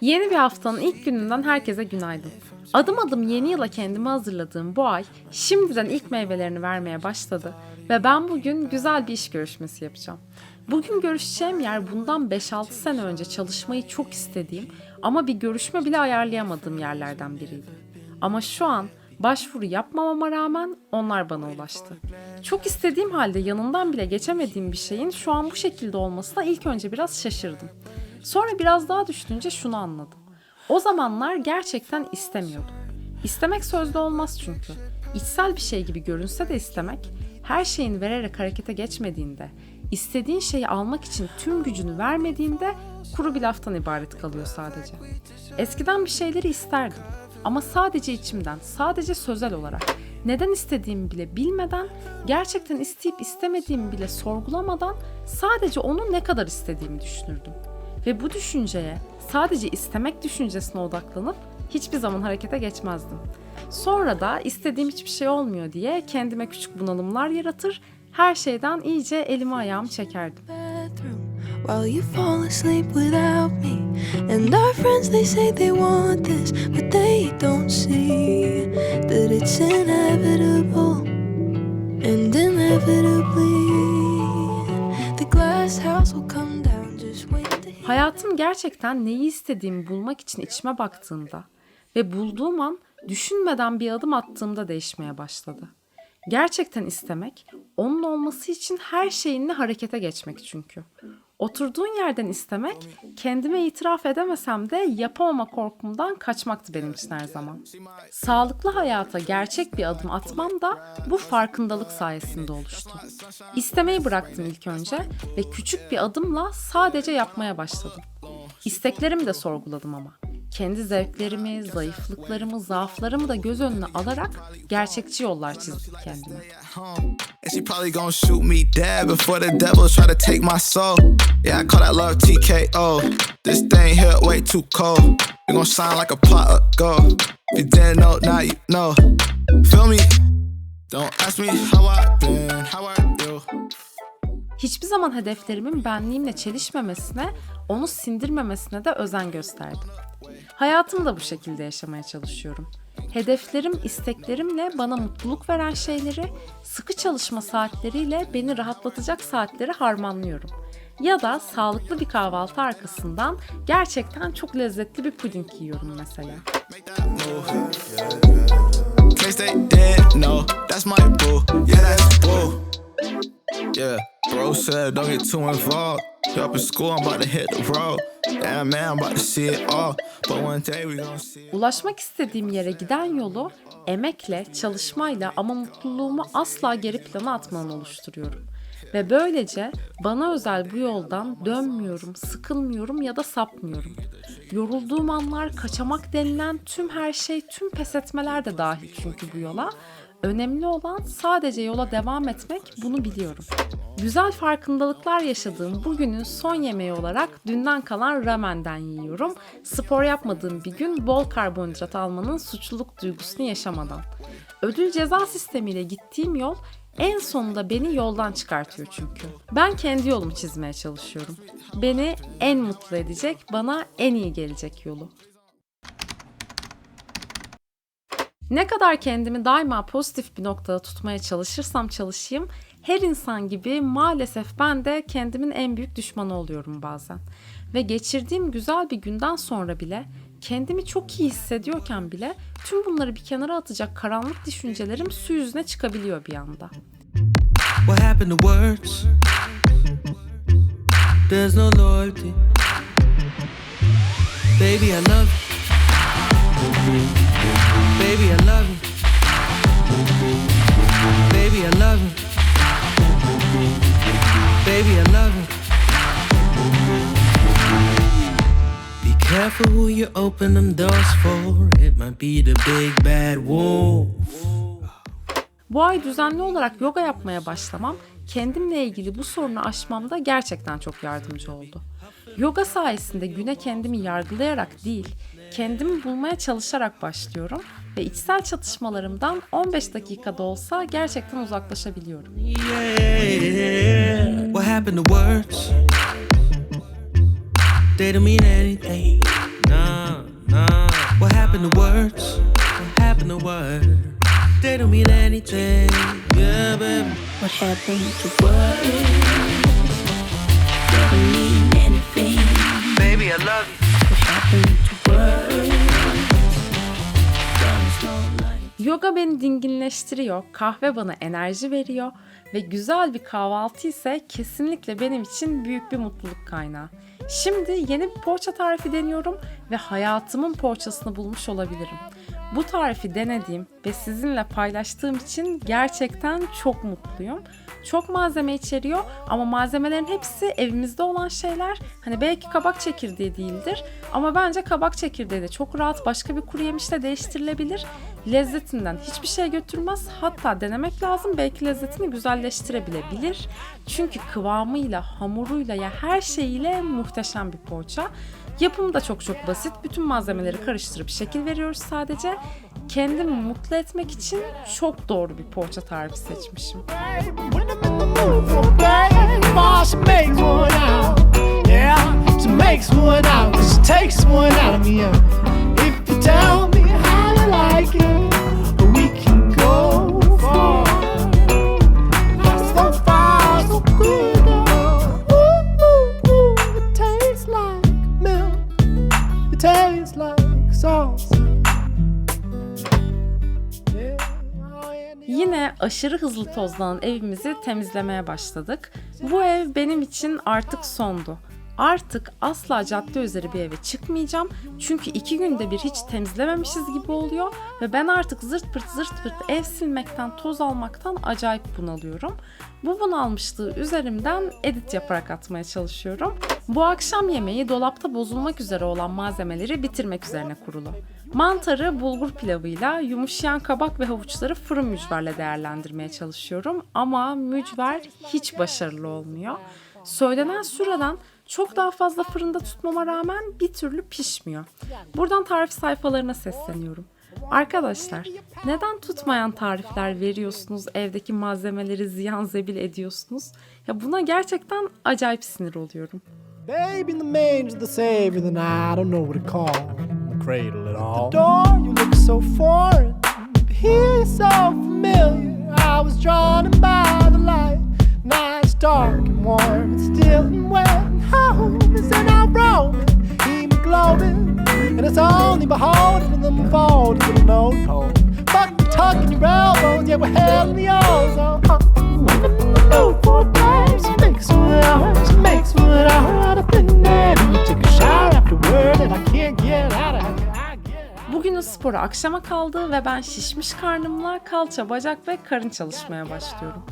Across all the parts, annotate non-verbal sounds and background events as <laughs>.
Yeni bir haftanın ilk gününden herkese günaydın. Adım adım yeni yıla kendimi hazırladığım bu ay şimdiden ilk meyvelerini vermeye başladı ve ben bugün güzel bir iş görüşmesi yapacağım. Bugün görüşeceğim yer bundan 5-6 sene önce çalışmayı çok istediğim ama bir görüşme bile ayarlayamadığım yerlerden biriydi. Ama şu an başvuru yapmamama rağmen onlar bana ulaştı. Çok istediğim halde yanından bile geçemediğim bir şeyin şu an bu şekilde olmasına ilk önce biraz şaşırdım. Sonra biraz daha düşününce şunu anladım. O zamanlar gerçekten istemiyordum. İstemek sözde olmaz çünkü. İçsel bir şey gibi görünse de istemek, her şeyin vererek harekete geçmediğinde, istediğin şeyi almak için tüm gücünü vermediğinde kuru bir laftan ibaret kalıyor sadece. Eskiden bir şeyleri isterdim ama sadece içimden, sadece sözel olarak, neden istediğimi bile bilmeden, gerçekten isteyip istemediğimi bile sorgulamadan sadece onu ne kadar istediğimi düşünürdüm. Ve bu düşünceye, sadece istemek düşüncesine odaklanıp hiçbir zaman harekete geçmezdim. Sonra da istediğim hiçbir şey olmuyor diye kendime küçük bunalımlar yaratır, her şeyden iyice elimi ayağımı çekerdim. while you fall asleep without me. And our friends, they say they want this, but they don't see that it's inevitable. Hayatım gerçekten neyi istediğimi bulmak için içime baktığımda ve bulduğum an düşünmeden bir adım attığımda değişmeye başladı. Gerçekten istemek, onun olması için her şeyinle harekete geçmek çünkü. Oturduğun yerden istemek, kendime itiraf edemesem de yapamama korkumdan kaçmaktı benim için her zaman. Sağlıklı hayata gerçek bir adım atmam da bu farkındalık sayesinde oluştu. İstemeyi bıraktım ilk önce ve küçük bir adımla sadece yapmaya başladım. İsteklerimi de sorguladım ama. Kendi zevklerimi, zayıflıklarımı, zaaflarımı da göz önüne alarak gerçekçi yollar çizdim kendime. And she probably gonna shoot me dead before the devil try to take my soul. Yeah, I call that love TKO. This thing here way too cold. We gon' shine like a pot of gold. If you didn't know, now you know. Feel me? Don't ask me how I been, how are you? Hiçbir zaman hedeflerimin benliğimle çelişmemesine, onu sindirmemesine de özen gösterdim. Hayatımı da bu şekilde yaşamaya çalışıyorum. Hedeflerim, isteklerimle bana mutluluk veren şeyleri, sıkı çalışma saatleriyle beni rahatlatacak saatleri harmanlıyorum. Ya da sağlıklı bir kahvaltı arkasından gerçekten çok lezzetli bir puding yiyorum mesela. Case they didn't know, that's my boo. Yeah, that's boo. Yeah, bro said don't get too involved. Ulaşmak istediğim yere giden yolu emekle, çalışmayla ama mutluluğumu asla geri plana atmadan oluşturuyorum. Ve böylece bana özel bu yoldan dönmüyorum, sıkılmıyorum ya da sapmıyorum. Yorulduğum anlar, kaçamak denilen tüm her şey, tüm pes etmeler de dahil çünkü bu yola. Önemli olan sadece yola devam etmek, bunu biliyorum. Güzel farkındalıklar yaşadığım bugünün son yemeği olarak dünden kalan ramenden yiyorum. Spor yapmadığım bir gün bol karbonhidrat almanın suçluluk duygusunu yaşamadan. Ödül ceza sistemiyle gittiğim yol en sonunda beni yoldan çıkartıyor çünkü. Ben kendi yolumu çizmeye çalışıyorum. Beni en mutlu edecek, bana en iyi gelecek yolu. Ne kadar kendimi daima pozitif bir noktada tutmaya çalışırsam çalışayım, her insan gibi maalesef ben de kendimin en büyük düşmanı oluyorum bazen. Ve geçirdiğim güzel bir günden sonra bile, kendimi çok iyi hissediyorken bile tüm bunları bir kenara atacak karanlık düşüncelerim su yüzüne çıkabiliyor bir anda. What happened to words? There's no loyalty. Baby, I love you. Bu ay düzenli olarak yoga yapmaya başlamam kendimle ilgili bu sorunu aşmamda gerçekten çok yardımcı oldu. Yoga sayesinde güne kendimi yargılayarak değil, kendimi bulmaya çalışarak başlıyorum ve içsel çatışmalarımdan 15 dakikada olsa gerçekten uzaklaşabiliyorum. Yeah. What happened to words? They don't mean anything. Nah, nah. What happened to words? What happened to words? They don't mean anything. Yeah, baby. What happened to words? Doesn't mean anything. Baby, I love you. What happened to Yoga beni dinginleştiriyor, kahve bana enerji veriyor ve güzel bir kahvaltı ise kesinlikle benim için büyük bir mutluluk kaynağı. Şimdi yeni bir poğaça tarifi deniyorum ve hayatımın poğaçasını bulmuş olabilirim. Bu tarifi denediğim ve sizinle paylaştığım için gerçekten çok mutluyum. Çok malzeme içeriyor ama malzemelerin hepsi evimizde olan şeyler. Hani belki kabak çekirdeği değildir ama bence kabak çekirdeği de çok rahat başka bir kuru yemişle değiştirilebilir. Lezzetinden hiçbir şey götürmez. Hatta denemek lazım belki lezzetini güzelleştirebilebilir. Çünkü kıvamıyla, hamuruyla ya her şeyiyle muhteşem bir poğaça. Yapımı da çok çok basit. Bütün malzemeleri karıştırıp şekil veriyoruz sadece. Kendimi mutlu etmek için çok doğru bir poğaça tarifi seçmişim. Makes one takes one out of me. If you tell me how you like it, Yine aşırı hızlı tozlanan evimizi temizlemeye başladık. Bu ev benim için artık sondu. Artık asla cadde üzeri bir eve çıkmayacağım. Çünkü iki günde bir hiç temizlememişiz gibi oluyor. Ve ben artık zırt pırt zırt pırt ev silmekten, toz almaktan acayip bunalıyorum. Bu bunalmışlığı üzerimden edit yaparak atmaya çalışıyorum. Bu akşam yemeği dolapta bozulmak üzere olan malzemeleri bitirmek üzerine kurulu. Mantarı bulgur pilavıyla, yumuşayan kabak ve havuçları fırın mücverle değerlendirmeye çalışıyorum. Ama mücver hiç başarılı olmuyor. Söylenen süreden çok daha fazla fırında tutmama rağmen bir türlü pişmiyor. Buradan tarif sayfalarına sesleniyorum. Arkadaşlar neden tutmayan tarifler veriyorsunuz, evdeki malzemeleri ziyan zebil ediyorsunuz? Ya buna gerçekten acayip sinir oluyorum. Babe in the manger, the savior, then I don't know what to call the cradle at all. The door, you look so foreign, here so familiar. I was drawn in by the light. Night's dark it's only beholding to them fold to the note hole. But you're tucking your elbows, yeah, we're hell in the ozone. Huh. No for times, Bugünün sporu akşama kaldı ve ben şişmiş karnımla kalça, bacak ve karın çalışmaya başlıyorum.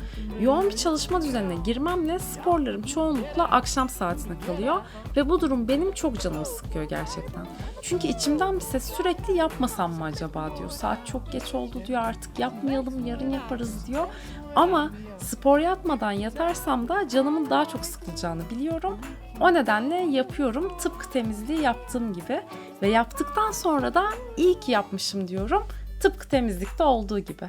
Yoğun bir çalışma düzenine girmemle sporlarım çoğunlukla akşam saatine kalıyor ve bu durum benim çok canımı sıkıyor gerçekten. Çünkü içimden bir ses sürekli yapmasam mı acaba diyor. Saat çok geç oldu diyor artık yapmayalım yarın yaparız diyor. Ama spor yapmadan yatarsam da canımın daha çok sıkılacağını biliyorum. O nedenle yapıyorum tıpkı temizliği yaptığım gibi ve yaptıktan sonra da iyi ki yapmışım diyorum tıpkı temizlikte olduğu gibi.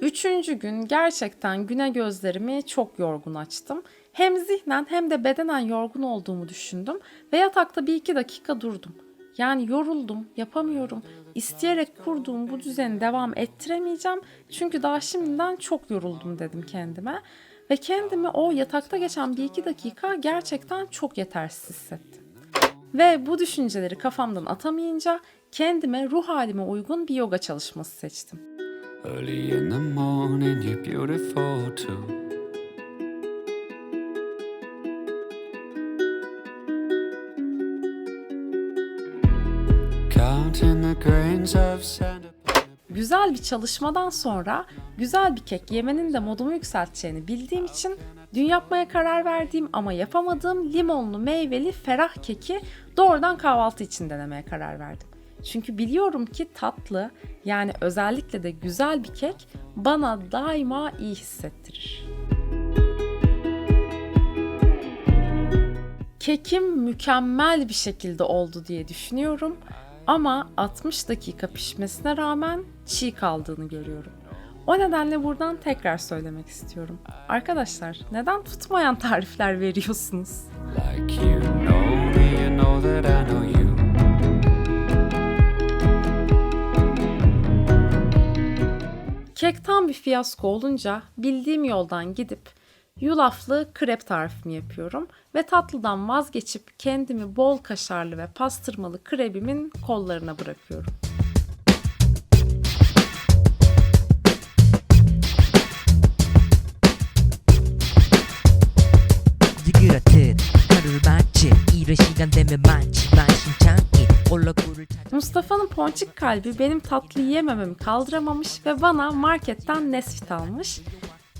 Üçüncü gün gerçekten güne gözlerimi çok yorgun açtım. Hem zihnen hem de bedenen yorgun olduğumu düşündüm ve yatakta bir iki dakika durdum. Yani yoruldum, yapamıyorum. İsteyerek kurduğum bu düzeni devam ettiremeyeceğim. Çünkü daha şimdiden çok yoruldum dedim kendime. Ve kendimi o yatakta geçen bir iki dakika gerçekten çok yetersiz hissettim. Ve bu düşünceleri kafamdan atamayınca kendime ruh halime uygun bir yoga çalışması seçtim. Early in the morning, you're beautiful too. Güzel bir çalışmadan sonra güzel bir kek yemenin de modumu yükselteceğini bildiğim için dün yapmaya karar verdiğim ama yapamadığım limonlu meyveli ferah keki doğrudan kahvaltı için denemeye karar verdim. Çünkü biliyorum ki tatlı yani özellikle de güzel bir kek bana daima iyi hissettirir. Kekim mükemmel bir şekilde oldu diye düşünüyorum ama 60 dakika pişmesine rağmen çiğ kaldığını görüyorum. O nedenle buradan tekrar söylemek istiyorum. Arkadaşlar neden tutmayan tarifler veriyorsunuz? Like you know me, you know that I know you. Kek tam bir fiyasko olunca bildiğim yoldan gidip yulaflı krep tarifimi yapıyorum ve tatlıdan vazgeçip kendimi bol kaşarlı ve pastırmalı krebimin kollarına bırakıyorum. Mustafa'nın ponçik kalbi benim tatlı yemememi kaldıramamış ve bana marketten Nesfit almış.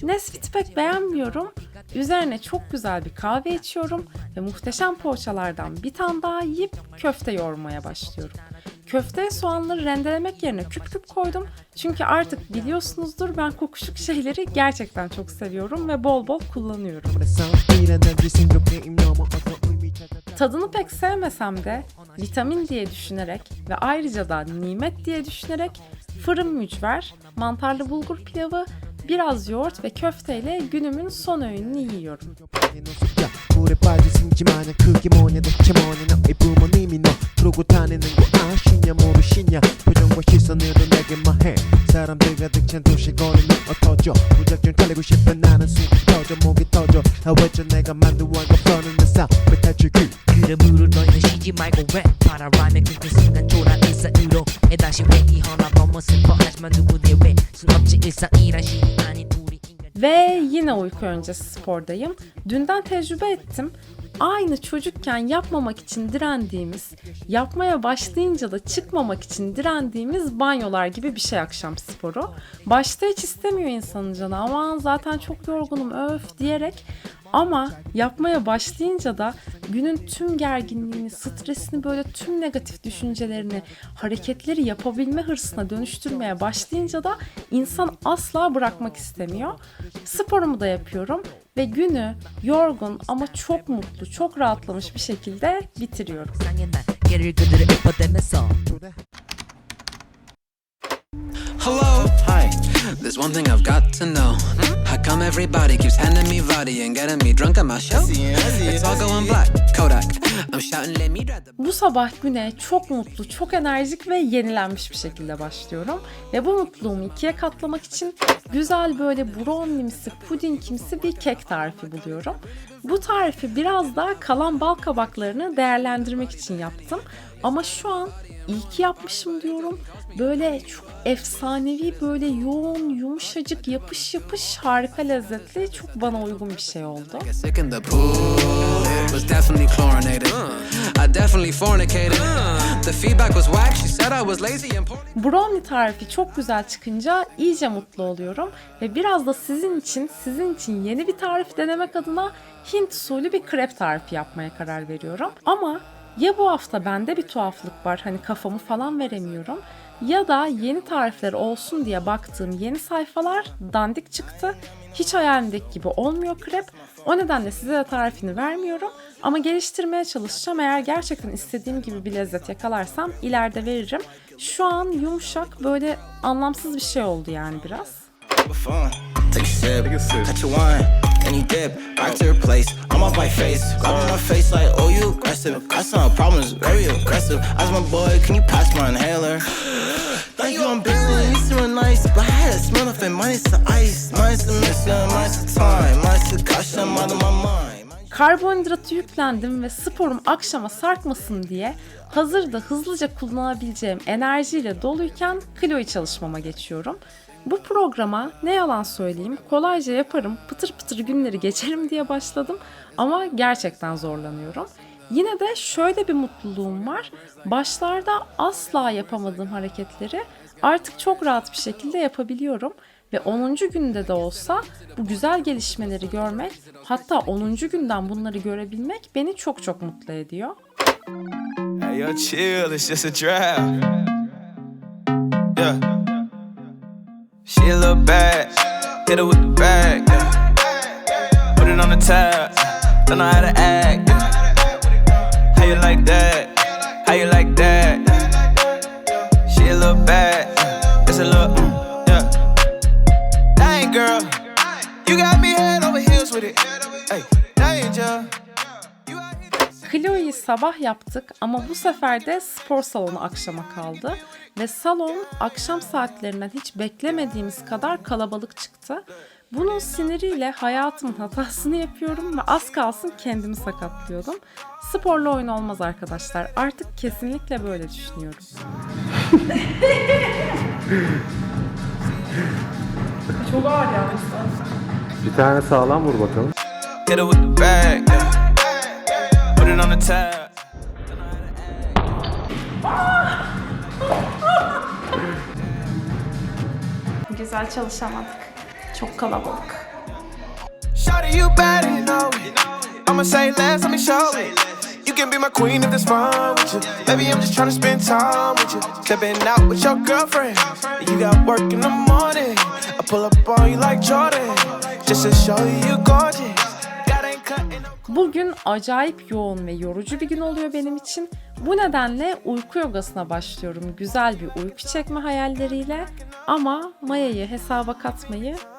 Nesfit'i pek beğenmiyorum. Üzerine çok güzel bir kahve içiyorum ve muhteşem poğaçalardan bir tane daha yiyip köfte yoğurmaya başlıyorum. Köfteye soğanları rendelemek yerine küp küp koydum. Çünkü artık biliyorsunuzdur ben kokuşuk <laughs> şeyleri gerçekten çok seviyorum ve bol bol kullanıyorum. Tadını pek sevmesem de vitamin diye düşünerek ve ayrıca da nimet diye düşünerek fırın mücver, mantarlı bulgur pilavı, biraz yoğurt ve köfteyle günümün son öğününü yiyorum. 물에 빠진 승지 마냥 그게 뭐냐 대체 뭐냐 너의 부모님이 너 그러고 다니는 거 아시냐 모르시냐 표정과 시선으로 내게 말해 사람들 가득 찬 도시 거리는 어터져 무작정 달리고 싶은 나는 숨이 터져 목이 터져 하we죠 내가 만든 완전 뻔한 내 삶의 탈출길 그러므로 너희는 쉬지 말고 랩 바라라며 그 순간 졸아 일상으로 다시 회귀하나 너무 슬퍼 하지만 누구들 왜 ve yine uyku öncesi spordayım. Dünden tecrübe ettim. Aynı çocukken yapmamak için direndiğimiz, yapmaya başlayınca da çıkmamak için direndiğimiz banyolar gibi bir şey akşam sporu. Başta hiç istemiyor insanın canı aman zaten çok yorgunum öf diyerek ama yapmaya başlayınca da günün tüm gerginliğini, stresini böyle tüm negatif düşüncelerini, hareketleri yapabilme hırsına dönüştürmeye başlayınca da insan asla bırakmak istemiyor. Sporumu da yapıyorum ve günü yorgun ama çok mutlu, çok rahatlamış bir şekilde bitiriyorum. Hello, hi. There's one thing I've got to know. Come everybody keeps handing me Vadi and getting me drunk at my show? It's all going black. Kodak. I'm shouting, let me drive the. Bu sabah güne çok mutlu, çok enerjik ve yenilenmiş bir şekilde başlıyorum. Ve bu mutluluğumu ikiye katlamak için güzel böyle brownie'msi, pudingimsi bir kek tarifi buluyorum. Bu tarifi biraz daha kalan bal kabaklarını değerlendirmek için yaptım. Ama şu an iyi ki yapmışım diyorum. Böyle çok efsanevi, böyle yoğun, yumuşacık, yapış yapış, harika lezzetli, çok bana uygun bir şey oldu. Brownie tarifi çok güzel çıkınca iyice mutlu oluyorum ve biraz da sizin için, sizin için yeni bir tarif denemek adına Hint usulü bir krep tarifi yapmaya karar veriyorum. Ama ya bu hafta bende bir tuhaflık var hani kafamı falan veremiyorum ya da yeni tarifler olsun diye baktığım yeni sayfalar dandik çıktı. Hiç hayalimdeki gibi olmuyor krep. O nedenle size de tarifini vermiyorum. Ama geliştirmeye çalışacağım. Eğer gerçekten istediğim gibi bir lezzet yakalarsam ileride veririm. Şu an yumuşak böyle anlamsız bir şey oldu yani biraz. Take a sip, cut your wine, and dip right to your place. I'm off my face, grab my face like, oh, you aggressive. I saw problems, very aggressive. I was my boy, can you pass my inhaler? Thank you, I'm busy, you seem nice, but I had a smell nothing. Minus the ice, minus the mission, minus the time, minus the caution, I'm out of my mind. Karbonhidratı yüklendim ve sporum akşama sarkmasın diye hazırda hızlıca kullanabileceğim enerjiyle doluyken Clio'yu çalışmama geçiyorum. Bu programa ne yalan söyleyeyim kolayca yaparım, pıtır pıtır günleri geçerim diye başladım ama gerçekten zorlanıyorum. Yine de şöyle bir mutluluğum var. Başlarda asla yapamadığım hareketleri Artık çok rahat bir şekilde yapabiliyorum ve 10. günde de olsa bu güzel gelişmeleri görmek, hatta 10. günden bunları görebilmek beni çok çok mutlu ediyor. Hey, yo, chill, it's just a draft. Yeah. She a little bad, hit her with the bag, yeah. Put it on the tab, don't know how to act, you like that? How you like that? She a little bad, it's a little, mm, yeah. Dang, girl, you got me head over heels with it. Hey, danger. Chloe'yi sabah yaptık ama bu sefer de spor salonu akşama kaldı. Ve salon akşam saatlerinden hiç beklemediğimiz kadar kalabalık çıktı. Bunun siniriyle hayatımın hatasını yapıyorum ve az kalsın kendimi sakatlıyordum. Sporla oyun olmaz arkadaşlar. Artık kesinlikle böyle düşünüyorum. <laughs> Çok ağır yalnız. Bir tane sağlam vur bakalım. Güzel çalışamadık. Çok kalabalık. You bad and you know it. I'ma say less, let me show it. You can be my queen if that's fine with you. Baby, I'm just tryna spend time with you. Stepping out with your girlfriend. You got work in the morning. I pull up on you like Jordan. Just to show you you gorgeous. Bugün acayip yoğun ve yorucu bir gün oluyor benim için. Bu nedenle uyku yogasına başlıyorum. Güzel bir uyku çekme hayalleriyle ama Maya'yı hesaba katmayı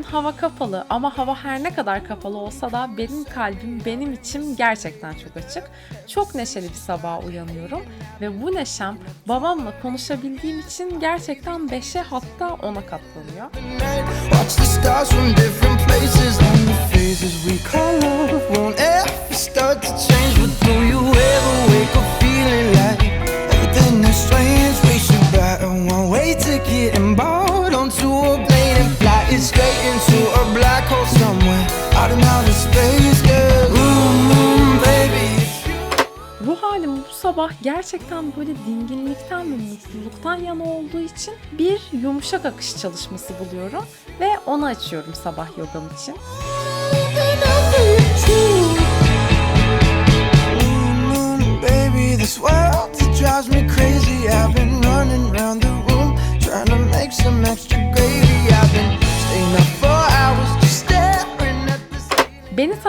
Bugün hava kapalı ama hava her ne kadar kapalı olsa da benim kalbim benim için gerçekten çok açık. Çok neşeli bir sabaha uyanıyorum ve bu neşem babamla konuşabildiğim için gerçekten 5'e hatta 10'a katlanıyor. Everything is onto a into a black hole somewhere out in outer space. Girl, mm, mm. Ruh halim bu sabah gerçekten böyle dinginlikten ve mutluluktan yana olduğu için bir yumuşak akış çalışması buluyorum ve onu açıyorum sabah yogam için. Mm,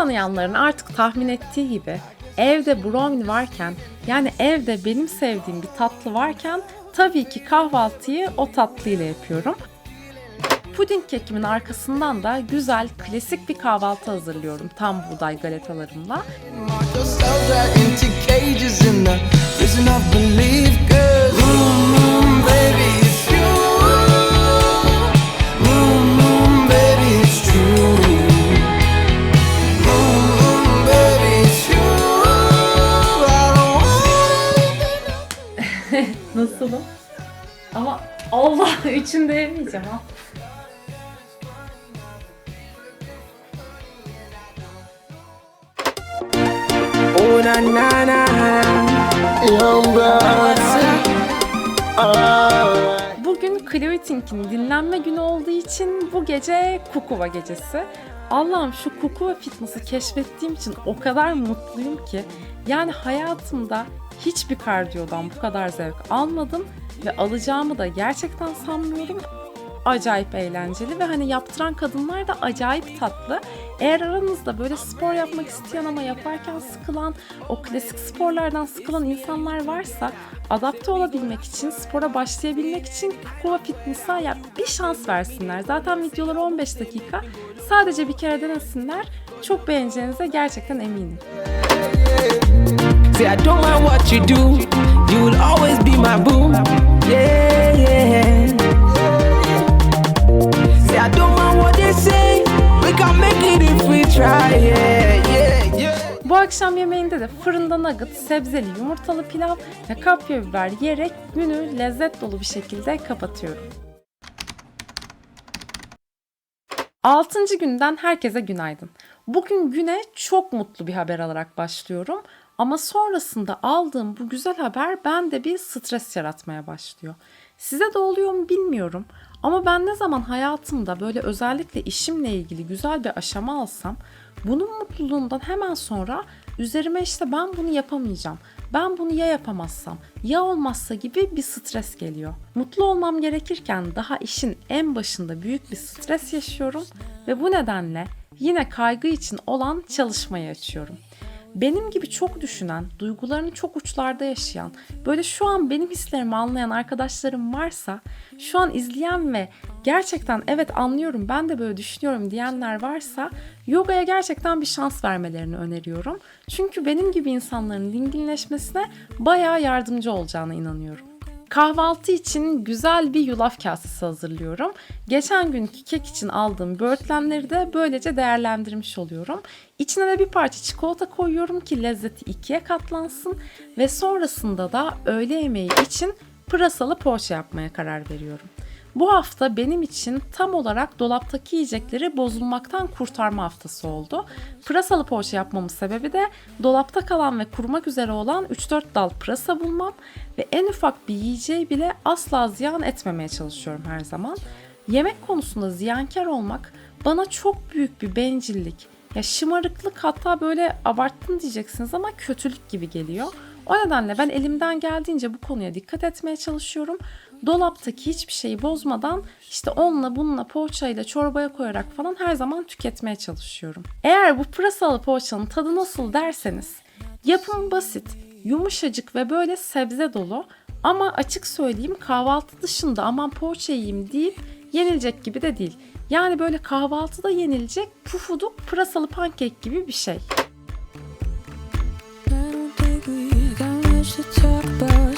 tanıyanların artık tahmin ettiği gibi evde brownie varken yani evde benim sevdiğim bir tatlı varken tabii ki kahvaltıyı o tatlıyla yapıyorum. Puding kekimin arkasından da güzel klasik bir kahvaltı hazırlıyorum tam buğday galetalarımla. <laughs> Nasılım? Ama Allah <laughs> üçünü de yemeyeceğim ha. Bugün Chloe Tink'in dinlenme günü olduğu için bu gece Kukuva gecesi. Allah'ım şu Kukuva fitness'ı keşfettiğim için o kadar mutluyum ki. Yani hayatımda hiçbir kardiyodan bu kadar zevk almadım ve alacağımı da gerçekten sanmıyorum. Acayip eğlenceli ve hani yaptıran kadınlar da acayip tatlı. Eğer aranızda böyle spor yapmak isteyen ama yaparken sıkılan, o klasik sporlardan sıkılan insanlar varsa adapte olabilmek için, spora başlayabilmek için Kukuva Fitness'a ya bir şans versinler. Zaten videoları 15 dakika. Sadece bir kere denesinler. Çok beğeneceğinize gerçekten eminim. Say I don't mind what you do, you will always be my boo. Yeah, yeah. Say I don't mind what they say, we can make it if we try. Yeah. Bu akşam yemeğinde de fırında nugget, sebzeli yumurtalı pilav ve kapya biber yiyerek günü lezzet dolu bir şekilde kapatıyorum. Altıncı günden herkese günaydın. Bugün güne çok mutlu bir haber alarak başlıyorum. Ama sonrasında aldığım bu güzel haber bende bir stres yaratmaya başlıyor. Size de oluyor mu bilmiyorum. Ama ben ne zaman hayatımda böyle özellikle işimle ilgili güzel bir aşama alsam bunun mutluluğundan hemen sonra üzerime işte ben bunu yapamayacağım. Ben bunu ya yapamazsam, ya olmazsa gibi bir stres geliyor. Mutlu olmam gerekirken daha işin en başında büyük bir stres yaşıyorum ve bu nedenle yine kaygı için olan çalışmayı açıyorum benim gibi çok düşünen, duygularını çok uçlarda yaşayan, böyle şu an benim hislerimi anlayan arkadaşlarım varsa, şu an izleyen ve gerçekten evet anlıyorum ben de böyle düşünüyorum diyenler varsa yogaya gerçekten bir şans vermelerini öneriyorum. Çünkü benim gibi insanların dinginleşmesine bayağı yardımcı olacağına inanıyorum. Kahvaltı için güzel bir yulaf kasesi hazırlıyorum. Geçen günkü kek için aldığım böğürtlenleri de böylece değerlendirmiş oluyorum. İçine de bir parça çikolata koyuyorum ki lezzeti ikiye katlansın ve sonrasında da öğle yemeği için pırasalı poğaça yapmaya karar veriyorum. Bu hafta benim için tam olarak dolaptaki yiyecekleri bozulmaktan kurtarma haftası oldu. Pırasalı poğaça yapmamın sebebi de dolapta kalan ve kurumak üzere olan 3-4 dal pırasa bulmam ve en ufak bir yiyeceği bile asla ziyan etmemeye çalışıyorum her zaman. Yemek konusunda ziyankar olmak bana çok büyük bir bencillik, ya şımarıklık hatta böyle abarttın diyeceksiniz ama kötülük gibi geliyor. O nedenle ben elimden geldiğince bu konuya dikkat etmeye çalışıyorum. Dolaptaki hiçbir şeyi bozmadan işte onunla bununla poğaçayla çorbaya koyarak falan her zaman tüketmeye çalışıyorum. Eğer bu pırasalı poğaçanın tadı nasıl derseniz yapım basit, yumuşacık ve böyle sebze dolu ama açık söyleyeyim kahvaltı dışında aman poğaça yiyeyim deyip yenilecek gibi de değil. Yani böyle kahvaltıda yenilecek pufuduk pırasalı pankek gibi bir şey. Bugün de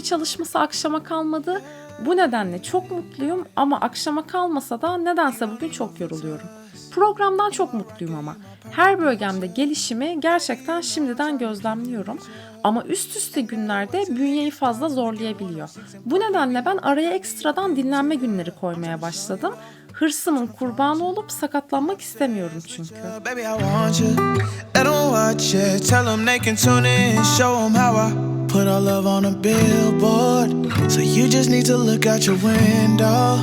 Chloe çalışması akşama kalmadı. Bu nedenle çok mutluyum ama akşama kalmasa da nedense bugün çok yoruluyorum. Programdan çok mutluyum ama. Her bölgemde gelişimi gerçekten şimdiden gözlemliyorum. Ama üst üste günlerde bünyeyi fazla zorlayabiliyor. Bu nedenle ben araya ekstradan dinlenme günleri koymaya başladım. Hırsımın kurbanı olup sakatlanmak istemiyorum çünkü. Baby, Put our love on a billboard. So you just need to look out your window.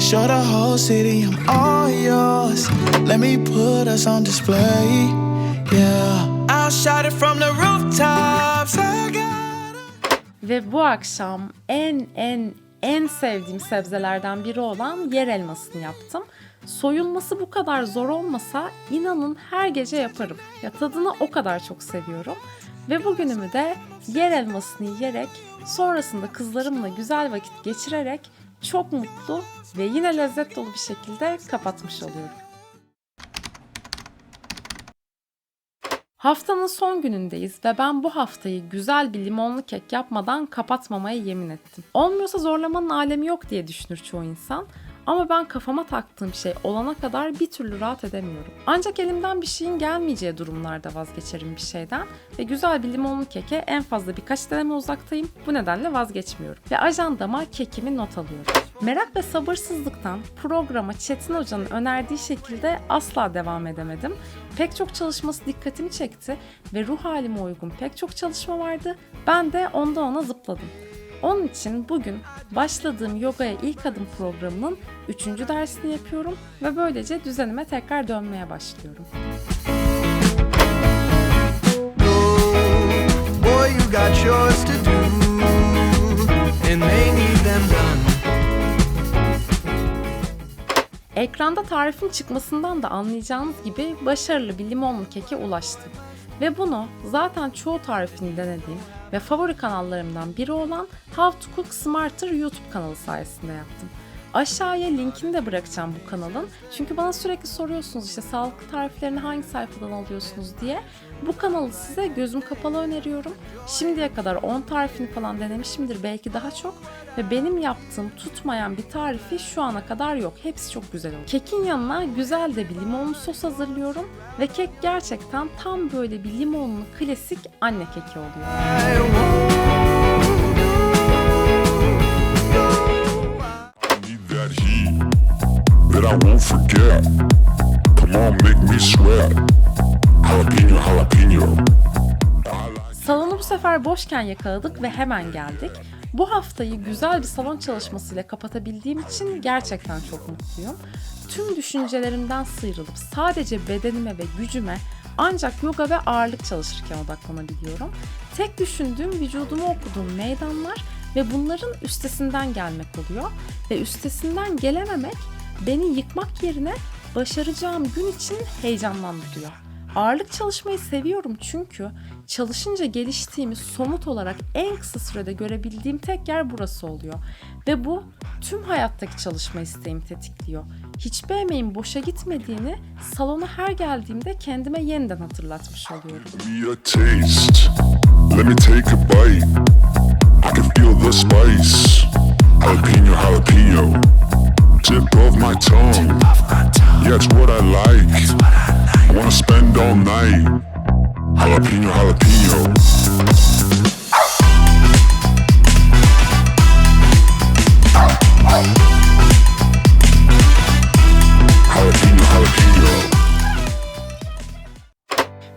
Show the whole city I'm all yours. Let me put us on display. Yeah, I'll shout it from the rooftops. I Ve bu akşam en en en sevdiğim sebzelerden biri olan yer elmasını yaptım. Soyulması bu kadar zor olmasa inanın her gece yaparım. Ya tadını o kadar çok seviyorum. Ve bugünümü de yer elmasını yiyerek sonrasında kızlarımla güzel vakit geçirerek çok mutlu ve yine lezzet dolu bir şekilde kapatmış oluyorum. Haftanın son günündeyiz ve ben bu haftayı güzel bir limonlu kek yapmadan kapatmamaya yemin ettim. Olmuyorsa zorlamanın alemi yok diye düşünür çoğu insan. Ama ben kafama taktığım şey olana kadar bir türlü rahat edemiyorum. Ancak elimden bir şeyin gelmeyeceği durumlarda vazgeçerim bir şeyden ve güzel bir limonlu keke en fazla birkaç deneme uzaktayım. Bu nedenle vazgeçmiyorum ve ajandama kekimi not alıyorum. Merak ve sabırsızlıktan programa Çetin Hoca'nın önerdiği şekilde asla devam edemedim. Pek çok çalışması dikkatimi çekti ve ruh halime uygun pek çok çalışma vardı. Ben de onda ona zıpladım. Onun için bugün başladığım yogaya ilk adım programının 3. dersini yapıyorum ve böylece düzenime tekrar dönmeye başlıyorum. Ekranda tarifin çıkmasından da anlayacağınız gibi başarılı bir limonlu keke ulaştım. Ve bunu zaten çoğu tarifini denediğim ve favori kanallarımdan biri olan How to Cook Smarter YouTube kanalı sayesinde yaptım. Aşağıya linkini de bırakacağım bu kanalın. Çünkü bana sürekli soruyorsunuz işte sağlıklı tariflerini hangi sayfadan alıyorsunuz diye. Bu kanalı size gözüm kapalı öneriyorum. Şimdiye kadar 10 tarifini falan denemişimdir belki daha çok. Ve benim yaptığım tutmayan bir tarifi şu ana kadar yok. Hepsi çok güzel oldu. Kekin yanına güzel de bir limonlu sos hazırlıyorum. Ve kek gerçekten tam böyle bir limonlu klasik anne keki oluyor. I won't forget. Come on, make me sweat. Jalapeno, jalapeno. Salonu bu sefer boşken yakaladık ve hemen geldik. Bu haftayı güzel bir salon çalışmasıyla kapatabildiğim için gerçekten çok mutluyum. Tüm düşüncelerimden sıyrılıp sadece bedenime ve gücüme ancak yoga ve ağırlık çalışırken odaklanabiliyorum. Tek düşündüğüm vücudumu okuduğum meydanlar ve bunların üstesinden gelmek oluyor. Ve üstesinden gelememek beni yıkmak yerine başaracağım gün için heyecanlandırıyor. Ağırlık çalışmayı seviyorum çünkü çalışınca geliştiğimi somut olarak en kısa sürede görebildiğim tek yer burası oluyor. Ve bu tüm hayattaki çalışma isteğimi tetikliyor. Hiçbir emeğin boşa gitmediğini salona her geldiğimde kendime yeniden hatırlatmış oluyorum. Let me take a bite. I can feel the spice. Jalapeno, jalapeno. Tip of my tongue. Yeah, it's what I like. Wanna spend all night. Jalapeno, jalapeno.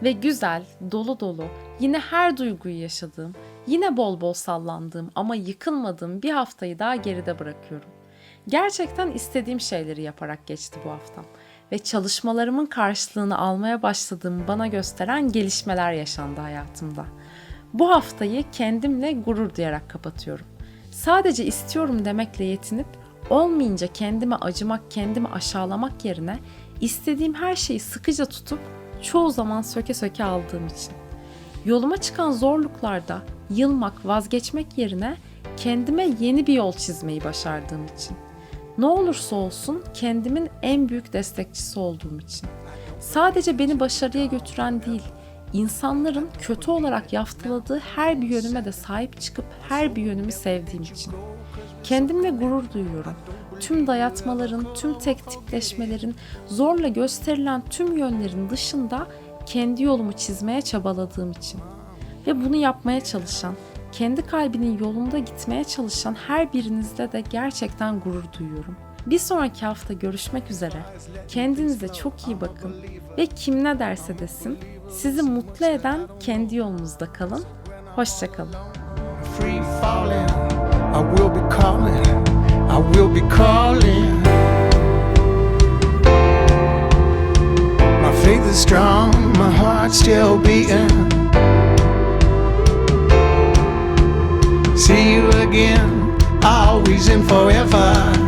Ve güzel, dolu dolu, yine her duyguyu yaşadığım, yine bol bol sallandığım ama yıkılmadığım bir haftayı daha geride bırakıyorum. Gerçekten istediğim şeyleri yaparak geçti bu haftam ve çalışmalarımın karşılığını almaya başladığımı bana gösteren gelişmeler yaşandı hayatımda. Bu haftayı kendimle gurur duyarak kapatıyorum. Sadece istiyorum demekle yetinip olmayınca kendime acımak, kendimi aşağılamak yerine istediğim her şeyi sıkıca tutup çoğu zaman söke söke aldığım için. Yoluma çıkan zorluklarda yılmak, vazgeçmek yerine kendime yeni bir yol çizmeyi başardığım için. Ne olursa olsun kendimin en büyük destekçisi olduğum için. Sadece beni başarıya götüren değil, insanların kötü olarak yaftaladığı her bir yönüme de sahip çıkıp her bir yönümü sevdiğim için. Kendimle gurur duyuyorum. Tüm dayatmaların, tüm tek tipleşmelerin, zorla gösterilen tüm yönlerin dışında kendi yolumu çizmeye çabaladığım için. Ve bunu yapmaya çalışan, kendi kalbinin yolunda gitmeye çalışan her birinizde de gerçekten gurur duyuyorum. Bir sonraki hafta görüşmek üzere. Kendinize çok iyi bakın ve kim ne derse desin sizi mutlu eden kendi yolunuzda kalın. Hoşçakalın. free faith is strong. My heart still beating. See you again, always and forever.